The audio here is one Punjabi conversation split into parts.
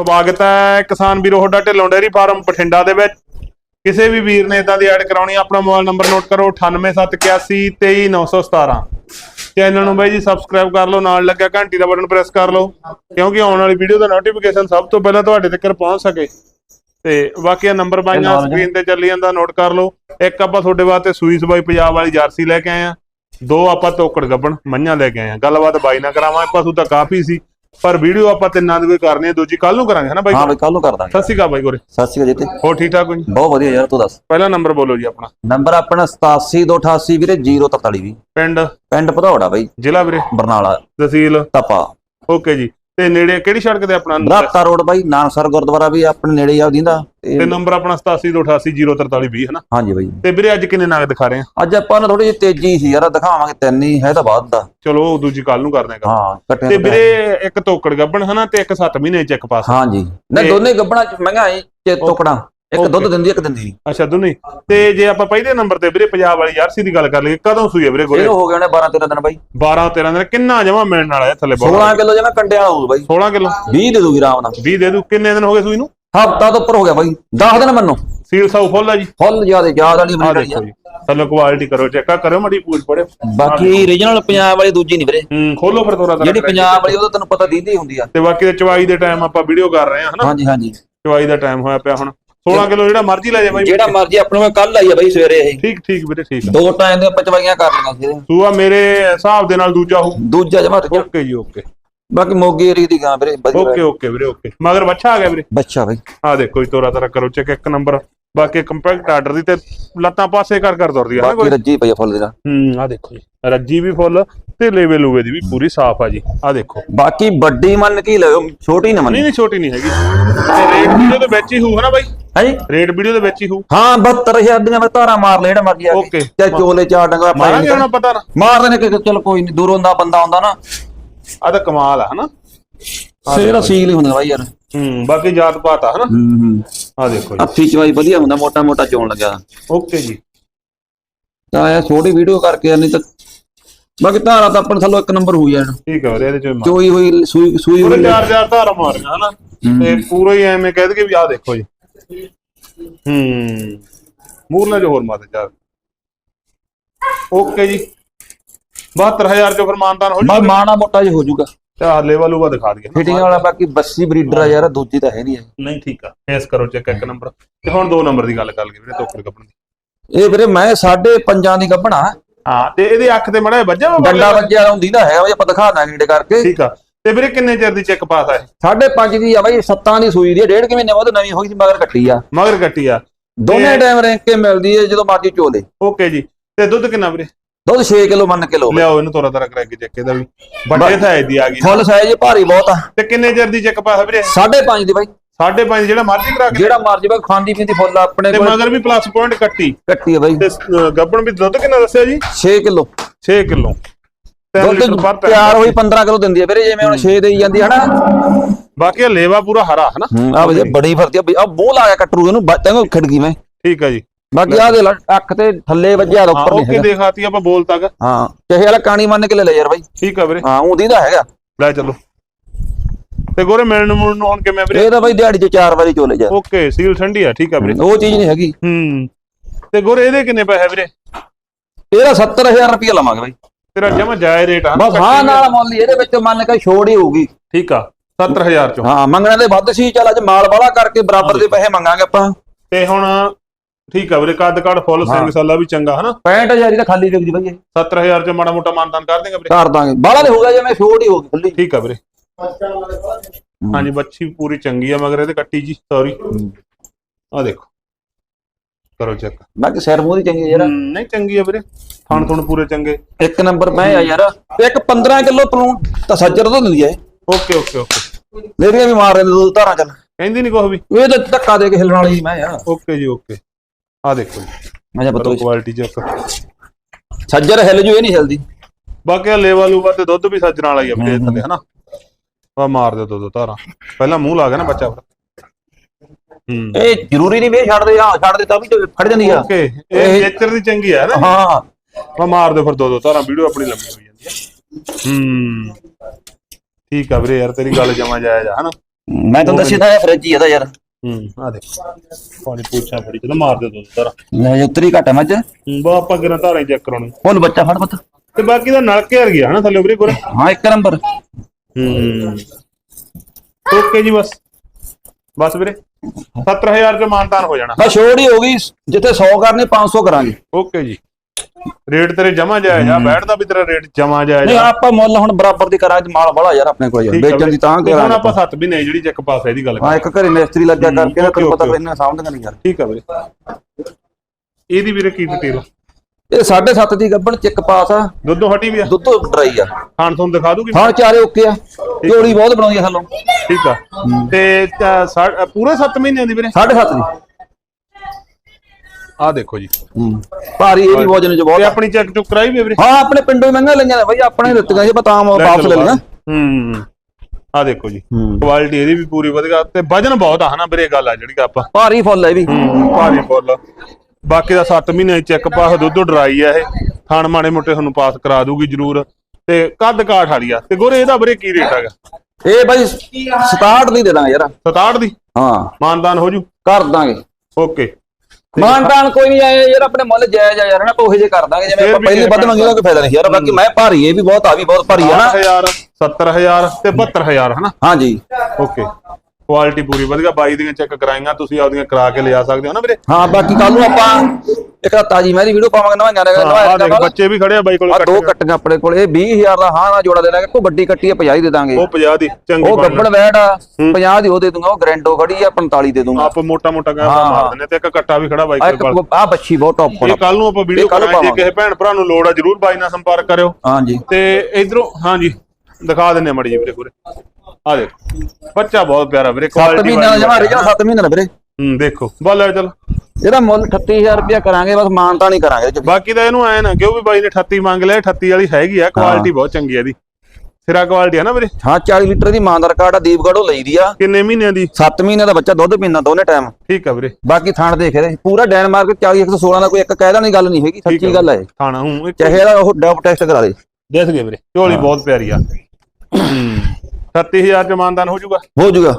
ਸਵਾਗਤ ਹੈ ਕਿਸਾਨ ਵੀਰੋ ਤੁਹਾਡਾ ਢਿੱਲੋਂ ਡੇਅਰੀ ਫਾਰਮ ਬਠਿੰਡਾ ਦੇ ਵਿੱਚ। ਕਿਸੇ ਵੀ ਵੀਰ ਨੇ ਇਦਾਂ ਦੀ ਐਡ ਕਰਾਉਣੀ ਆਪਣਾ ਮੋਬਾਈਲ ਨੰਬਰ ਨੋਟ ਕਰੋ 9871823917 ਚੈਨਲ ਨੂੰ ਬਾਈ ਜੀ ਸਬਸਕ੍ਰਾਈਬ ਕਰ ਲਓ ਨਾਲ ਲੱਗਿਆ ਘੰਟੀ ਦਾ ਬਟਨ ਪ੍ਰੈਸ ਕਰ ਲਓ ਕਿਉਂਕਿ ਆਉਣ ਵਾਲੀ ਵੀਡੀਓ ਦਾ ਨੋਟੀਫਿਕੇਸ਼ਨ ਸਭ ਤੋਂ ਪਹਿਲਾਂ ਤੁਹਾਡੇ ਤੱਕ ਪਹੁੰਚ ਸਕੇ। ਤੇ ਬਾਕੀ ਆ ਨੰਬਰ ਬਾਈਆਂ ਸਕਰੀਨ ਤੇ ਚੱਲੀ ਜਾਂਦਾ ਨੋਟ ਕਰ ਲਓ। ਇੱਕ ਆਪਾਂ ਤੁਹਾਡੇ ਵਾਸਤੇ ਸੂਈ ਸਬਾਈ ਪੰਜਾਬ ਵਾਲੀ ਜਰਸੀ ਲੈ ਕੇ ਆਏ ਆ ਦੋ ਆਪਾਂ ਤੋਕੜ ਗੱਬਣ ਮੰਝਾਂ ਲੈ ਕੇ ਆਏ ਆ। ਗੱਲਬਾਤ ਬਾਈ ਨਾਲ ਕਰਾਵਾਂ ਪਸ਼ੂ ਤਾਂ ਕਾਫੀ ਸੀ। ਪਰ ਵੀਡੀਓ ਆਪਾਂ ਤਿੰਨਾਂ ਦੀ ਕੋਈ ਕਰਨੀ ਹੈ ਦੂਜੀ ਕੱਲ ਨੂੰ ਕਰਾਂਗੇ ਹਨਾ ਬਾਈ ਹਾਂ ਬਈ ਕੱਲ ਨੂੰ ਕਰ ਦਾਂਗੇ। ਸਤਿ ਸ਼੍ਰੀ ਅਕਾਲ ਬਾਈ ਗੋਰੇ। ਸਤਿ ਸ਼੍ਰੀ ਅਕਾਲ ਜੀ ਹੋਰ ਠੀਕ ਠਾਕ ਹੋ ਜੀ? ਬਹੁਤ ਵਧੀਆ ਯਾਰ ਤੂੰ ਦੱਸ? ਪਹਿਲਾ ਨੰਬਰ ਬੋਲੋ ਜੀ ਆਪਣਾ। ਨੰਬਰ ਆਪਣਾ 8728 ਵੀਰੇ 043 ਵੀ ਪਿੰਡ? ਪਿੰਡ ਭਦੌੜਾ ਬਈ। ਜ਼ਿਲ੍ਹਾ ਵੀਰੇ? ਬਰਨਾਲਾ। ਤਹਿਸੀਲ? ਤਪਾ। ਓਕੇ ਜੀ। ਤੇ ਨੇੜੇ ਕਿਹੜੀ ਸੜਕ ਤੇ ਆਪਣਾ? ਬਰਾਤਾ ਰੋਡ ਬਾਈ ਨਾਨਕਸਰ ਗੁਰਦੁਆਰਾ ਵੀ ਆਪਣੇ ਨੇੜੇ ਆ ਦਿੰਦਾ ਤੇ ਨੰਬਰ ਆਪਣਾ 8728804320 ਹਨਾ? ਹਾਂਜੀ ਬਾਈ। ਤੇ ਵੀਰੇ ਅੱਜ ਕਿੰਨੇ ਨਗ ਦਿਖਾ ਰਹੇ ਆ? ਅੱਜ ਆਪਾਂ ਨੂੰ ਥੋੜੀ ਜਿਹੀ ਤੇਜ਼ੀ ਸੀ ਯਾਰ ਦਿਖਾਵਾਂਗੇ ਤਿੰਨ ਹੀ ਹੈ ਤਾਂ ਬਾਅਦ ਦਾ। ਚਲੋ ਉਹ ਦੂਜੀ ਕੱਲ ਨੂੰ ਕਰਦੇ ਆ ਹਾਂ ਤੇ ਵੀਰੇ ਇੱਕ ਤੋਕੜ ਗੱਬਣ ਹਨਾ ਤੇ ਇੱਕ 7 ਮਹੀਨੇ ਚ ਇੱਕ ਪਾਸ। ਹਾਂਜੀ। ਨਾ ਦੋਨੇ ਗੱਬਣਾ ਚ ਮਹਿੰਗਾ ਹੈ ਤੇ ਟੁਕੜਾ ਇੱਕ ਦੁੱਧ ਦਿੰਦੀ ਇੱਕ ਦਿੰਦੀ। ਅੱਛਾ ਦੋਨੇ। ਤੇ ਜੇ ਆਪਾਂ ਪਹਿਲੇ ਨੰਬਰ ਤੇ ਵੀਰੇ ਪੰਜਾਬ ਵਾਲੀ ਜਰਸੀ ਦੀ ਗੱਲ ਕਰ ਲਈਏ ਕਦੋਂ ਸੂਈ ਹੈ ਵੀਰੇ ਗੋਰੇ? ਇਹਨੂੰ ਹੋ ਗਏ ਨੇ 12 13 ਦਿਨ ਬਾਈ। 12 13 ਦਿਨ ਕਿੰਨਾ ਜਮਾ ਮਿਲਣ ਵਾਲਾ ਹੈ ਥੱਲੇ 16 ਕਿਲੋ ਜਿਵੇਂ ਕੰਡੇ ਵਾਲਾ ਹੋਊ ਬਾਈ। 16 ਕਿਲੋ। 20 ਦੇ ਦੂਗੀ ਆਰਾਮ ਨਾਲ। 20 ਦੇ ਦੂ ਕਿੰਨੇ ਦਿਨ ਹੋ ਗਏ ਸੂਈ ਨੂੰ? ਹਫਤਾ ਤੋਂ ਉੱਪਰ ਹੋ ਗਿਆ ਬਾਈ। 10 ਦਿਨ ਮੰਨੋ। ਸੀਲ ਸਾਊ ਫੁੱਲ ਆ ਜੀ। ਫੁੱਲ ਜਿਆਦੇ ਯਾਦ ਵਾਲੀ ਆ ਬਣੀ ਦੇਖੋ ਜੀ। ਥੱਲੇ ਕੁਆਲਿਟੀ ਕਰੋ ਚੈੱਕ ਕਰਿਓ ਮੜੀ ਪੂਛ ਪੜਿਓ ਬਾਕੀ ਰੀਜਨਲ ਪੰਜਾਬ ਵਾਲੀ ਦੂਜੀ ਨਹੀਂ ਵੀਰੇ। ਹੂੰ ਖੋਲੋ ਫਿਰ ਤੋਰਾ ਜਿਹੜੀ ਪੰਜਾਬ ਵਾਲੀ ਉਹ ਤਾਂ ਤੈਨੂੰ ਪਤਾ ਦੀਦੀ ਹੁੰਦੀ ਆ। ਤੇ ਬਾਕੀ ਚਵਾਈ ਦੇ ਟਾਈਮ ਆਪਾਂ ਵੀਡੀਓ ਕਰ ਰਹੇ ਹਾਂ ਹਨਾ? ਹਾਂਜੀ ਹਾਂਜੀ। ਚਵਾਈ ਦਾ ਟਾਈਮ ਹੋਇਆ ਪਿਆ ਹੁਣ। 16 ਕਿਲੋ ਜਿਹੜਾ ਮਰਜ਼ੀ ਲੈ ਜਾ ਬਾਈ। ਜਿਹੜਾ ਮਰਜ਼ੀ ਆਪਣੇ ਕੋਲ ਕੱਲ ਆਈ ਆ ਬਾਈ ਸਵੇਰੇ ਇਹ। ਠੀਕ ਠੀਕ ਵੀਰੇ ਠੀਕ ਆ। ਦੋ ਟਾਈਮ ਦੇ ਪਚਵਾਈਆਂ ਕਰ ਲਈਆਂ ਸੀ। ਸੂਆ ਮੇਰੇ ਹਿਸਾਬ ਦੇ ਨਾਲ ਦੂਜਾ ਹੋ ਦੂਜਾ ਜਮਾ ਓਕੇ ਜੀ ਓਕੇ। ਬਾਕੀ ਮੋਗੀ ਏਰੀ ਦੀ ਗਾਂ ਵੀਰੇ ਓਕੇ ਵਧੀਆ ਓਕੇ ਵੀਰੇ ਓਕੇ ਮਗਰ ਬੱਚਾ ਆ ਗਿਆ ਵੀਰੇ। ਬੱਚਾ ਬਾਈ। ਆ ਦੇਖੋ ਜੀ ਤੋਰਾ ਤਰਾ ਕਰੋ ਚੈੱਕ ਇੱਕ ਨੰਬਰ ਬਾਕੀ ਕੰਪੈਕਟ ਆਰਡਰ ਦੀ ਤੇ ਲੱਤਾਂ ਪਾਸੇ ਕਰ ਕਰ ਤੁਰਦੀ ਆ ਬਾਕੀ ਰੱਜੀ ਪਈ ਫੁੱਲ ਦਾ ਹੂੰ ਆ ਦੇਖੋ ਜੀ ਰੱਜੀ ਵੀ ਫੁੱਲ ਤੇ ਲੇਵੇ ਲੂਵੇ ਦੀ ਵੀ ਪੂਰੀ ਸਾਫ਼ ਆ ਜੀ। ਆ ਦੇਖੋ। ਬਾਕੀ ਵੱਡੀ ਮੰਨ ਕੀ ਲਿਓ ਛੋਟੀ ਨਾ ਨਹੀਂ ਮੰਨੀ। ਨਹੀਂ ਛੋਟੀ ਨਹੀਂ ਹੈਗੀ। ਤੇ ਰੇਟ ਵੀਡੀਓ ਦੇ ਵਿੱਚ ਹੀ ਹੋਊ ਹਨਾ ਬਾਈ? ਹਾਂਜੀ। ਰੇਟ ਵੀਡੀਓ ਦੇ ਵਿੱਚ ਹੀ ਹੋਊ। ਹਾਂ 72000 ਦੀਆਂ ਮੈਂ ਧਾਰਾ ਮਾਰ ਲੈ ਜਿਹੜਾ ਮਰਜ਼ੀ ਆ Okay. ਤੇ ਚੋਲੇ ਚਾਰ ਡੰਗਾ ਮਾਰਾਂਗੇ ਹੁਣ ਪਤਾ ਨਾ ਮਾਰਦੇ ਨੇ ਕਿ ਚਲ ਕੋਈ ਨਹੀਂ ਦੂਰੋਂ ਦਾ ਬੰਦਾ ਆਉਂਦਾ ਨਾ। ਆ ਤਾਂ ਕਮਾਲ ਆ ਹਨਾ? ਸੇਰਾ ਸੀਲ ਹੀ ਹੁੰਦਾ ਬਾਈ ਯਾਰ। ਹੂੰ ਬਾਕੀ ਜਾਤ ਪਾਤ ਆ ਹਨਾ? ਹੂੰ ਹੂੰ। ਆ ਦੇਖੋ ਜੀ। ਅੱਖੀ ਚਵਾਈ ਵਧੀਆ ਹੁੰਦਾ ਮੋਟਾ ਮੋਟਾ ਚੋਣ ਲੱਗਿਆ। ਓਕੇ ਜੀ। ਤਾਂ ਇਹ ਛੋਟੀ ਵੀਡੀਓ ਕਰਕੇ ਨਹੀਂ ਤਾਂ ਬਾਕੀ ਧਾਰਾ ਤਾਂ ਆਪਣੇ ਥੱਲੋਂ ਇੱਕ ਨੰਬਰ ਹੋਈ ਜਾਣ ਠੀਕ ਹੈ ਇਹਦੇ ਚ ਚੋਈ ਹੋਈ ਸੂਈ ਸੂਈ ਹੋਈ ਚਾਰ ਚਾਰ ਧਾਰਾ ਮਾਰੀਆਂ ਹਨਾ? ਤੇ ਪੂਰਾ ਹੀ ਐਵੇਂ ਕਹਿ ਦਗੇ ਵੀ ਆ ਦੇਖੋ ਜੀ। ਹੂੰ। ਮੂਰਲਾ ਜੋ ਹੋਰ ਮਾਰ ਚਾਰ। ਓਕੇ ਜੀ। 72000 ਚੋਂ ਫਿਰ ਮਾਨਤਾਨ ਹੋ ਬਾ ਜੂ ਮਾਣਾ ਮੋਟਾ ਜਿਹਾ ਹੋ ਜਾਊਗਾ। ਆ ਲੈਵਲ ਉਵਾ ਦਿਖਾ ਦਈਏ। ਫਿਟਿੰਗ ਵਾਲਾ ਬਾਕੀ ਬੱਸੀ ਬਰੀਡਰ ਆ ਯਾਰ ਦੂਜੀ ਤਾਂ ਹੈ ਨਹੀਂ ਹੈ। ਨਹੀਂ ਠੀਕ ਆ। ਫੇਸ ਕਰੋ ਚੈੱਕ ਇੱਕ ਨੰਬਰ ਤੇ ਹੁਣ ਦੋ ਨੰਬਰ ਦੀ ਗੱਲ ਕਰ ਲਈਏ ਵੀਰੇ ਤੋਕੜ ਕੱਪਣ ਦੀ। ਇਹ ਵੀਰੇ ਮੈਂ ਸਾਢੇ ਪੰਜਾਂ ਦੀ ਗੱਭਣਾ ਹਾਂ ਤੇ ਇਹਦੀ ਅੱਖ ਤੇ ਮੜਾ ਵੱਜਾ ਵਾ ਡੰਡਾ ਵੱਜਿਆ ਹੁੰਦੀ ਦਾ ਹੈ ਉਹ ਆਪਾਂ ਦਿਖਾ ਦਾਂਗੇ ਨੇੜੇ ਕਰਕੇ। ਠੀਕ ਆ। ਤੇ ਵੀਰੇ ਕਿੰਨੇ ਚਿਰ ਦੀ ਚੈੱਕ ਪਾਸ ਆ ਇਹ? ਸਾਢੇ ਪੰਜ ਦੀ ਆ ਬਾਈ ਸੱਤਾਂ ਦੀ ਸੂਈ ਦੀ ਆ, ਡੇਢ ਕੁ ਮਹੀਨੇ ਬਾਅਦ ਨਵੀਂ ਹੋਈ ਸੀ ਮਗਰ ਕੱਟੀ ਆ। ਮਗਰ ਕੱਟੀ ਆ। ਦੋਨੇ ਟਾਈਮ ਰੈਂਕ ਕੇ ਮਿਲਦੀ ਹੈ ਜਦੋਂ ਮਰਜ਼ੀ ਚੋਲੇ। ਓਕੇ ਜੀ। ਤੇ ਦੁੱਧ ਕਿੰਨਾ ਵੀਰੇ? ਦੁੱਧ 6 ਕਿਲੋ ਮੰਨ ਕੇ ਲਓ ਲਿਆਓ ਇਹਨੂੰ ਤੋਰਾ ਤਰਾ ਕਰਾ ਕੇ ਚੈੱਕ ਇਹਦਾ ਵੀ। ਵੱਡੇ ਸਾਈਜ਼ ਦੀ ਆ ਗਈ। ਫੁੱਲ ਸਾਈਜ਼ ਭਾਰੀ ਬਹੁਤ ਆ। ਤੇ ਕਿੰਨੇ ਚਿਰ ਦੀ ਚੈੱਕ ਪਾਸ ਵੀਰੇ? ਸਾਢੇ ਪੰਜ ਦੀ ਬਾਈ। ਸਾਢੇ ਪੰਜ ਜਿਹੜਾ ਮਰਜ਼ੀ ਕਰਾ ਕੇ ਜਿਹੜਾ ਮਰਜ਼ੀ ਬਾਈ ਖਾਂਦੀ ਪੀਂਦੀ ਫੁੱਲ ਆਪਣੇ ਤੇ ਕੋਲ। ਮਗਰ ਵੀ ਪਲੱਸ ਪੁਆਇੰਟ ਕੱਟੀ। ਕੱਟੀ ਆ ਬਾਈ। ਤੇ ਗੱਬਣ ਵੀ ਦੁੱਧ ਕਿੰਨਾ ਦੱਸਿਆ ਜੀ? 6 ਕਿਲੋ। 6 ਕਿਲੋ। 3 ਲੀਟਰ ਦੁੱਧ ਤਿਆਰ ਹੋਈ 15 ਕਿਲੋ ਦਿੰਦੀ ਆ ਵੀਰੇ ਜਿਵੇਂ ਹੁਣ 6 ਦੇਈ ਜਾਂਦੀ ਹੈ ਨਾ ਬਾਕੀ ਲੇਵਾ ਪੂਰਾ ਹਰਾ ਹਨਾ? ਆ ਬੜੀ ਫਰਦੀ ਆ। ਬੋਲ ਆ ਗਿਆ ਕਟਰੂ ਇਹਨੂੰ ਤੈਨੂੰ ਖੜ ਗਈ ਮੈਂ। ਠੀਕ ਆ ਜੀ। ਬਾਕੀ ਆ ਦੇ ਅੱਖ ਤੇ ਥੱਲੇ ਵੱਜਿਆ ਦਾ ਉੱਪਰ ਨਹੀਂ ਓਕੇ ਹੈਗਾ। ਦਿਖਾਤੀ ਆਪਾਂ ਬੋਲ ਤੱਕ। ਹਾਂ ਚਾਹੇ ਵਾਲਾ ਕਾਣੀ ਮੰਨ ਕੇ ਲੈ ਲੈ ਯਾਰ ਬਾਈ। ਠੀਕ ਆ ਵੀਰੇ। ਹਾਂ ਉਹਦੀ ਦਾ ਹੈਗਾ। ਲੈ ਚਲੋ। ਤੇ ਗੋਰੇ ਮਿਲਣ ਮੁਲਣ ਨੂੰ ਹੁਣ ਕਿਵੇਂ ਵੀਰੇ? ਇਹ ਤਾਂ ਬਾਈ ਦਿਹਾੜੀ 'ਚ ਚਾਰ ਵਾਰੀ ਚੋਲੇ ਜਾ ਓਕੇ ਸੀਲ ਠੰਡੀ ਆ ਠੀਕ ਆ ਵੀਰੇ। ਉਹ ਚੀਜ਼ ਨਹੀਂ ਹੈਗੀ। ਹੂੰ। ਤੇ ਗੋਰੇ ਇਹਦੇ ਕਿੰਨੇ ਪੈਸੇ ਵੀਰੇ? ਇਹਦਾ 70000 ਰੁਪਏ ਲਵਾਂਗੇ ਬਾਈ। ਤੇਰਾ ਜਮਾ ਜਾਇ ਰੇਟ ਆ। ਬਸ ਹਾਂ ਨਾਲ ਮੁੱਲ ਇਹਦੇ ਵਿੱਚ ਮੰਨ ਕੇ ਛੋੜ ਹੀ ਹੋਊਗੀ। ਠੀਕ ਆ 70000 ਚੋਂ। ਹਾਂ ਮੰਗਣੇ ਦੇ ਵੱਧ ਸੀ ਚੱਲ ਅੱਜ ਮਾਲ ਵਾਲਾ ਕਰਕੇ ਬਰਾਬਰ ਦੇ ਪੈਸੇ ਮੰਗਾਂਗੇ ਆਪਾਂ। ਤੇ ਹੁਣ ਠੀਕ ਆ ਵੀਰੇ ਕੱਦ ਕੱਦ ਫੁੱਲ ਸਿੰਘ ਸਾਲਾ ਵੀ ਚੰਗਾ ਹਨਾ? 65000 ਦੀ ਤਾਂ ਖਾਲੀ ਵਿਕਦੀ ਬਾਈ ਇਹ। 70000 ਚ ਮਾੜਾ ਮੋਟਾ ਮਾਨਤਾਨ ਕਰ ਦੇਗਾ ਵੀਰੇ। ਕਰ ਦਾਂਗੇ। ਬਾਹਲਾ ਦੇ ਹੋਗਾ ਜਿਵੇਂ ਛੋੜ ਹੀ ਹੋਊਗੀ ਖੁੱਲੀ। ਠੀਕ ਆ ਵੀਰੇ। ਹਾਂਜੀ ਬੱਚੀ ਪੂਰੀ ਚੰਗੀ ਆ ਮਗਰ ਇਹਦੇ ਕੱਟੀ ਜੀ ਸੌਰੀ ਆ ਦੇਖੋ। ਕਰੋ ਚੈੱਕ। ਬਾਕੀ ਸਿਰ ਮੂੰਹ ਦੀ ਚੰਗੀ ਯਾਰ। ਨਹੀਂ ਚੰਗੀ ਆ ਵੀਰੇ। ਥਣ ਥਣ ਪੂਰੇ ਚੰਗੇ। ਇੱਕ ਨੰਬਰ ਮੈਂ ਆ ਯਾਰ। ਇੱਕ 15 ਕਿਲੋ ਪਲੂਣ ਤਾਂ ਸੱਜਰ ਤੋਂ ਦਿੰਦੀ ਐ ਓਕੇ ਓਕੇ ਓਕੇ। ਮੇਰੀਆਂ ਵੀ ਮਾਰ ਰਹੇ ਨੇ ਦੋ ਧਾਰਾਂ ਚੱਲ। ਕਹਿੰਦੀ ਨਹੀਂ ਕੁਛ ਵੀ। ਇਹ ਤਾਂ ਧੱਕਾ ਦੇ ਕੇ ਹਿੱਲਣ ਵਾਲੀ ਮੈਂ ਆ। ਓਕੇ ਜੀ ਓਕੇ। ਆ ਦੇਖੋ ਜੀ। ਮੈਂ ਜਾ ਪਤਾ ਕੁਆਲਿਟੀ ਚੈੱਕ ਸੱਜਰ ਹਿੱਲ ਜੂ ਇਹ ਨਹੀਂ ਹਿਲਦੀ। ਬਾਕੀ ਲੇਵਾ ਲੂਵਾ ਤੇ ਦੁੱਧ ਵੀ ਸੱਜਣ ਵਾਲਾ ਹੀ ਆ ਵੀਰੇ ਥੱਲੇ ਹਨਾ? ਆ ਮਾਰ ਦੇ ਦੋ ਦੋ ਧਾਰਾਂ। ਪਹਿਲਾਂ ਮੂੰਹ ਲਾ ਗਿਆ ਨਾ ਬੱਚਾ ਹੂੰ। ਇਹ ਜ਼ਰੂਰੀ ਨਹੀਂ ਵੀ ਇਹ ਛੱਡ ਦੇ ਹਾਂ ਛੱਡ ਦੇ ਤਾਂ ਵੀ ਫੜ ਜਾਂਦੀ ਆ। ਓਕੇ ਇਹ ਨੇਚਰ ਦੀ ਚੰਗੀ ਆ ਨਾ। ਹਾਂ। ਆ ਮਾਰ ਦੇ ਫਿਰ ਦੋ ਦੋ ਧਾਰਾਂ ਵੀਡੀਓ ਆਪਣੀ ਲੰਮੀ ਹੋ ਜਾਂਦੀ ਆ। ਹੂੰ। ਠੀਕ ਆ ਵੀਰੇ ਯਾਰ ਤੇਰੀ ਗੱਲ ਜਮਾ ਜਾਇਜ਼ ਆ ਹਨਾ? ਮੈਂ ਤੁਹਾਨੂੰ ਦੱਸਿਆ ਤਾਂ ਫ੍ਰਿਜ ਹੀ ਇਹਦਾ ਯਾਰ। ਹੂੰ ਆ ਦੇ ਪਾਣੀ ਪੁੱਛਾਂ ਬੜੀ ਜਦੋਂ ਮਾਰ ਦੇ ਦੋ ਤਰ ਲੈ ਉਤਰੀ ਘਟਾ ਮੱਝ। ਬਾ ਆਪਾਂ ਕਿਰਾਂ ਧਾਰਾਂ ਚੈੱਕ ਕਰਾਉਣੀ ਫੁੱਲ ਬੱਚਾ ਫੜ ਪਤ। ਤੇ ਬਾਕੀ ਦਾ ਨਲ ਘੇਰ ਗਿਆ ਹਨਾ ਥੱਲੇ ਵੀਰੇ ਕੋਲ। ਹਾਂ ਇੱਕ ਨੰਬਰ। ਹੂੰ। ਓਕੇ ਜੀ ਬਸ। ਬਸ ਵੀਰੇ। 70000 ਚ ਮਾਨਤਾਨ ਹੋ ਜਾਣਾ। ਬਸ ਛੋੜ ਹੀ ਹੋ ਗਈ। ਜਿੱਥੇ 100 ਕਰਨੇ 500 ਕਰਾਂਗੇ। ਓਕੇ ਜੀ। ਰੇਟ ਤੇਰੇ ਜਮਾ ਜਾਇਜ਼ ਆ ਬੈਠਦਾ ਵੀ ਤੇਰਾ ਰੇਟ ਜਮਾ ਜਾਇਜ਼ ਨਹੀਂ ਆਪਾਂ ਮੁੱਲ ਹੁਣ ਬਰਾਬਰ ਦੀ ਕਰਾਂ ਮਾਲ ਬੜਾ ਯਾਰ ਆਪਣੇ ਕੋਲ ਯਾਰ ਠੀਕ ਆ ਵੇਚਣ ਦੀ ਤਾਂ ਵੀਰੇ। ਹੁਣ ਕਰਾਂ ਆਪਾਂ ਸੱਤ ਵੀ ਨਹੀਂ ਜਿਹੜੀ ਚੈੱਕ ਪਾਸ ਹੈ ਇਹਦੀ ਗੱਲ ਕਰ ਹਾਂ ਇੱਕ ਘਰੇ ਮਿਸਤਰੀ ਲੱਗਿਆ ਕਰਕੇ ਨਾ ਤੈਨੂੰ ਪਤਾ ਇਹਨਾਂ ਸਮਝਦਾ ਨਹੀਂ ਯਾਰ। ਠੀਕ ਆ ਵੀਰੇ ਇਹਦੀ ਵੀਰੇ ਕੀ ਡਿਟੇਲ ਇਹ 7.5 ਦੀ ਗੱਬਣ ਚਿੱਕ ਪਾਸ ਆ। ਦੁੱਧੋਂ ਹਟੀ ਵੀ ਆ? ਦੁੱਧ ਡਰਾਈ ਆ। ਖਾਣ ਤੁਹਾਨੂੰ ਦਿਖਾ ਦੂਗੀ ਹਾਂ ਚਾਰੇ ਓਕੇ ਆ। ਝੋਲੀ ਬਹੁਤ ਬਣਾਉਂਦੀ ਆ ਥੱਲੋਂ। ਠੀਕ ਆ। ਤੇ ਅ, ਸਾ- ਪੂਰੇ 7 ਮਹੀਨਿਆਂ ਦੀ ਵੀਰੇ? 7.5 ਦੀ। ਆ ਦੇਖੋ ਜੀ। ਹੂੰ। ਭਾਰੀ ਇਹ ਵੀ ਵਜਨ ਚ ਬਹੁਤ ਤੇ ਆ। ਆਪਣੀ ਚੈੱਕ ਚੁੱਕ ਕਰਾਈ ਵੀ ਵੀਰੇ? ਹਾਂ ਆਪਣੇ ਪਿੰਡੋਂ ਹੀ ਮਹਿੰਗਾ ਲਈਆਂ ਨੇ ਬਈ ਆਪਣੇ ਦਿੱਤੀਆਂ ਸੀ ਬਤਾਮ ਵਾਪਸ ਲੈ ਲਈਆਂ ਹੂੰ ਆ ਦੇਖੋ ਜੀ। ਹੂੰ। ਕੁਆਲਿਟੀ ਇਹਦੀ ਵੀ ਪੂਰੀ ਵਧੀਆ ਤੇ ਵਜਨ ਬਹੁਤ ਆ ਹਨਾ ਵੀਰੇ ਗੱਲ ਆ ਜਿਹੜੀ ਆਪਾਂ। ਭਾਰੀ ਫੁੱਲ ਹੈ ਇਹ ਵੀ। ਭਾਰੀ ਫੁੱਲ। ਬਾਕੀ ਦਾ 7 ਮਹੀਨੇ ਚੈੱਕ ਪਾਸ ਦੁੱਧ ਡਰਾਈ ਆ ਇਹ। ਖਾਣ ਮਾੜੇ ਮੋਟੇ ਤੁਹਾਨੂੰ ਪਾਸ ਕਰਾ ਦੂਗੀ ਜਰੂਰ। ਤੇ ਕੱਦ ਕਾਠ ਵਾਲੀ ਆ। ਤੇ ਗੋਰੇ ਇਹਦਾ ਵੀਰੇ ਕੀ ਰੇਟ ਹੈਗਾ? ਇਹ ਬਾਈ 67 ਦੀ ਦੇ ਦਾਂਗੇ ਯਾਰ। 67 ਦੀ? ਹਾਂ। ਮਾਨਦਾਨ ਹੋ ਜੂ? ਕਰ ਦਾਂਗੇ। ਓਕੇ। ਮਾਨਦਾਨ ਕੋਈ ਨਹੀਂ ਆਏ ਯਾਰ ਆਪਣੇ ਮੁੱਲ ਜਾਇਜ਼ ਆ ਯਾਰ ਨਾ ਉਹੇ ਜੇ ਕਰ ਦਾਂਗੇ ਜਿਵੇਂ ਆਪਾਂ ਪਹਿਲੀ ਵੱਧ ਮੰਗੀ ਕੋਈ ਫਾਇਦਾ ਨਹੀਂ ਯਾਰ ਬਾਕੀ ਮੈਂ ਭਾਰੀ ਇਹ ਵੀ ਬਹੁਤ ਆ ਵੀ ਬਹੁਤ ਭਾਰੀ ਆ। ਨਾ 8000 70000 ਤੇ 72000 ਹਨਾ? ਹਾਂਜੀ। ਓਕੇ। ਕੁਆਲਿਟੀ ਪੂਰੀ ਵਧੀਆ ਬਾਈ ਦੀਆਂ ਚੈੱਕ ਕਰਾਈਆਂ ਤੁਸੀਂ ਆਪਦੀਆਂ ਕਰਾ ਕੇ ਲਿਆ ਸਕਦੇ ਹੋ ਨਾ ਵੀਰੇ? ਹਾਂ ਬਾਕੀ ਕੱਲ ਨੂੰ ਆਪਾਂ ਇੱਕ ਤਾਂ ਤਾਜੀ ਮੈਂ ਦੀ ਵੀਡੀਓ ਪਾਵਾਂਗੇ ਨਵਾਂ ਗਾਣੇ ਆ ਦੇਖ ਨਵਾਂ ਬੱਚੇ ਵੀ ਖੜੇ ਆ ਬਾਈ ਕੋਲ ਕੱਟ ਦੋ ਕੱਟੀਆਂ ਆਪਣੇ ਕੋਲ ਇਹ 20000 ਦਾ ਹਾਂ ਨਾ ਜੋੜਾ ਦੇ ਦਾਂਗੇ ਕੋਈ ਵੱਡੀ ਕੱਟੀ ਆ 50 ਦੇ ਦਾਂਗੇ। ਉਹ 50 ਦੀ ਚੰਗੀ ਉਹ ਗੱਬੜ ਵੈੜ ਆ 50 ਦੀ ਉਹ ਦੇ ਦੂੰਗਾ ਉਹ ਗਰੈਂਡੋ ਖੜੀ ਆ 45 ਦੇ ਦੂੰਗਾ। ਆਪ ਮੋਟਾ ਮੋਟਾ ਹਾਂ, ਮਾਰ ਹਾਂ। ਦਿੰਦੇ ਤੇ ਇੱਕ ਕੱਟਾ ਵੀ ਖੜਾ ਬਾਈ ਕੋਲ ਆ ਬੱਚੀ ਬਹੁਤ ਟੌਪ ਇਹ ਕੋਲ ਕੱਲ ਨੂੰ ਆਪਾਂ ਵੀਡੀਓ ਕਰਾਂਗੇ ਜੇ। ਕਿਸੇ ਭੈਣ ਭਰਾ ਨੂੰ ਲੋੜ ਆ ਜਰੂਰ ਬਾਈ ਨਾਲ ਸੰਪਰਕ ਕਰਿਓ। ਹਾਂਜੀ। ਤੇ ਇਧਰੋਂ ਹਾਂਜੀ ਦਿਖਾ ਦਿੰਨੇ ਮੜੀ ਜੀ ਵੀਰੇ ਪੂਰੇ। ਆ ਦੇਖੋ ਬੱਚਾ ਬਹੁਤ ਪਿਆਰਾ ਵੀਰੇ 7 ਕੁਆਲਿਟੀ ਮਹੀਨਿਆਂ ਦਾ ਜਮਾ ਰਿਜਾ 7 ਮਹੀਨਿਆਂ ਦਾ ਵੀਰੇ। ਹੂੰ ਦੇਖੋ ਬਾ ਲੈ ਚੱਲ। ਇਹਦਾ ਮੁੱਲ 38000 ਰੁਪਇਆ ਕਰਾਂਗੇ ਬਸ ਮਾਨਤਾ ਨਹੀਂ ਕਰਾਂਗੇ ਬਾਕੀ ਤਾਂ ਇਹਨੂੰ ਐ ਨਾ ਕਿਉਂ ਵੀ ਬਾਈ ਨੇ 38 ਮੰਗ ਲਿਆ 38 ਵਾਲੀ ਹੈਗੀ ਆ ਕੁਆਲਿਟੀ ਬਹੁਤ ਚੰਗੀ ਆ ਇਹਦੀ। ਸਿਰਾ ਕੁਆਲਿਟੀ ਆ ਨਾ ਵੀਰੇ। ਹਾਂ 40 ਲੀਟਰ ਦੀ ਮਾਨਦਾਰ ਕਾਰਡ ਆ ਦੀਪਗੜ੍ਹੋਂ ਲਈ ਦੀ ਆ। ਕਿੰਨੇ ਮਹੀਨਿਆਂ ਦੀ? 7 ਮਹੀਨੇ ਦਾ ਬੱਚਾ ਦੁੱਧ ਪੀਂਦਾ ਦੋਨੇ ਟਾਈਮ ਠੀਕ ਆ ਵੀਰੇ। ਬਾਕੀ ਥਾਣ ਦੇਖ ਰਹੇ ਪੂਰਾ ਡੈਨਮਾਰਕ 40 116 ਦਾ ਕੋਈ ਇੱਕ ਕਹਿਦਾ ਨਹੀਂ ਗੱਲ ਨਹੀਂ ਹੈਗੀ ਸੱਚੀ। ਗੱਲ ਹੈ। ਖਾਣਾ ਹੂੰ ਚਾਹੇ ਉਹ ਡੌਪ ਟੈਸਟ ਕਰਾ ਦੇ ਦੇਖ ਗਏ ਵੀਰੇ ਝੋਲੀ ਬਹੁਤ ਪਿਆਰੀ ਆ। 37000 ਚ ਮਾਨਦਾਨ ਹੋ ਜਾਊਗਾ। ਹੋ ਜਾਊਗਾ।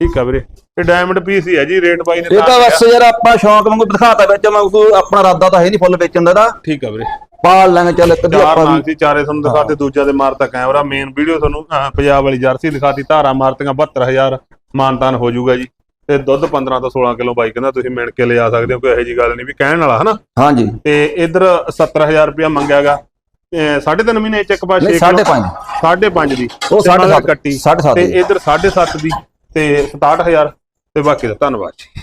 ਠੀਕ ਆ ਵੀਰੇ। ਇਹ ਡਾਇਮੰਡ ਪੀਸ ਹੀ ਹੈ ਜੀ ਰੇਟ ਬਾਈ ਨੇ ਇਹ ਤਾਂ ਤਾਂ ਬਸ ਯਾਰ ਆਪਾਂ ਸ਼ੌਂਕ ਵਾਂਗੂ ਦਿਖਾਤਾ ਵਿੱਚ ਵਾਂਗੂ ਆਪਣਾ ਇਰਾਦਾ ਤਾਂ ਹੈ ਨਹੀਂ ਫੁੱਲ ਵੇਚਣ ਦਾ ਇਹਦਾ ਠੀਕ ਆ ਵੀਰੇ। ਪਾਲ ਲਾਂਗੇ ਚੱਲ ਇੱਕ ਦੀ ਆਪਾਂ ਵੀ ਸੀ ਚਾਰੇ ਤੁਹਾਨੂੰ ਦਿਖਾਤੇ ਦੂਜਾ ਦੇ ਮਾਰਤਾ ਕੈਮਰਾ। ਮੇਨ ਵੀਡੀਓ ਤੁਹਾਨੂੰ ਪੰਜਾਬ ਵਾਲੀ ਜਰਸੀ ਦਿਖਾਤੀ ਧਾਰਾ ਮਾਰਤੀਆਂ 72000 ਮਾਨਤਾਨ ਹੋ ਜਾਊਗਾ ਜੀ। ਤੇ ਦੁੱਧ 15 ਤੋਂ 16 ਕਿਲੋ ਬਾਈ ਕਹਿੰਦਾ ਤੁਸੀਂ ਮਿਣ ਕੇ ਲਿਆ ਸਕਦੇ ਹੋ ਕੋਈ ਇਹੋ ਜੀ ਗੱਲ ਨਹੀਂ ਵੀ ਕਹਿਣ ਵਾਲਾ ਹਨਾ? ਹਾਂਜੀ। ਤੇ ਇਧਰ 70000 ਰੁਪਇਆ ਮੰਗਿਆਗਾ ਸਾਢੇ ਤਿੰਨ ਮਹੀਨੇ ਚੈੱਕ ਪਾ ਨਹੀਂ 5.5 ਸਾਢੇ ਪੰਜ। ਦੀ। ਉਹ ਤੇ ਮਗਰ 7.5 ਕੱਟੀ। 7.5 ਤੇ ਇਧਰ 7.5 ਦੀ ਤੇ 67000 ਤੇ ਬਾਕੀ ਦਾ ਧੰਨਵਾਦ ਜੀ।